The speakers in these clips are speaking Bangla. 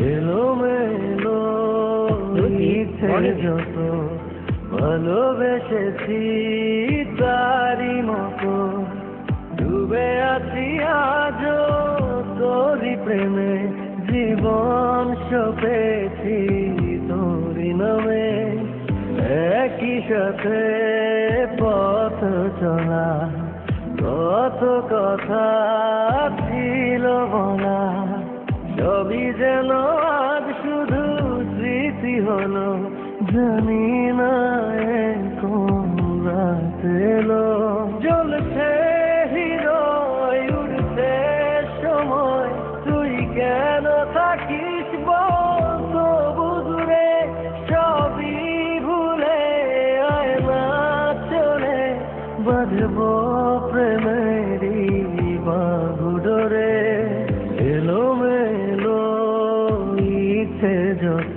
এলো মেলো নিচ্ছে যত ভালোবেসেছি তারি মতো। ডুবে আছি আজ তোরি প্রেমে। জীবন সপেছি তোরি নামে। একই সাথে পথ চলা কত কথা স্মৃতি জানি না এ কোন রাত এলো। জ্বলছে হৃদয় উঠছে সময়। তুই কেন থাকিস বলতো বুঝরে, সবই ভুলে আয় না চলে। বাজবো প্রেমেরই বাহুডরে। এলো মেলো ইচ্ছে যত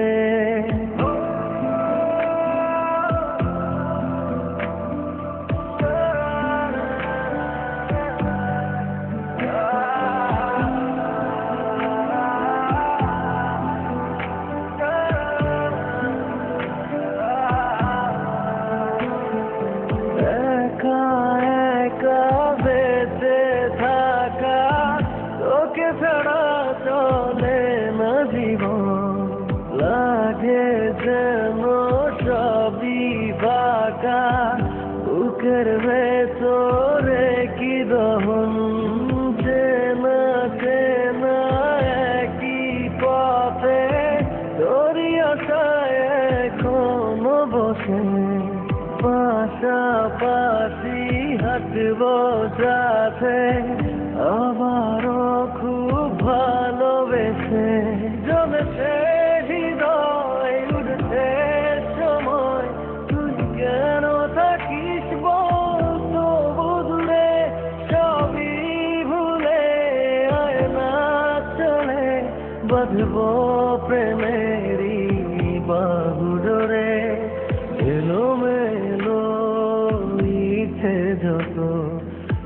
একা বেঁচে থাকা, তোকে ছাড়া চলে না জীবন। লাগে যেন সবই ফাঁকা, বুকের ভেতরে কি দহন? চেনা চেনা একই পথে তোরই আশায় এখনও বসে। পাশাপাশি হাঁটব সাথে আবারও খুব ভালোবেসে। জমেছে হৃদয়, উঠছে ভুলে আয় না চলে। বাঁধব প্রেমেরই বাহুডরে।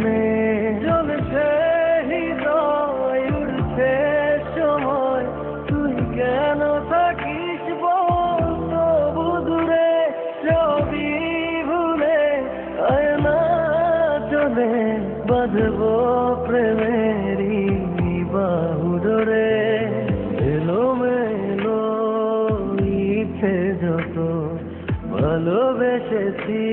জানে চলছে হৃদয় উঠছে সময়। তুই কেন থাকিস বলতো বুধুরে সবই ভুলে। আয় না চলে, বাঁধবো প্রেমেরই বাহুডরে এলো মেলো ইচ্ছে যত ভালোবেসেছি।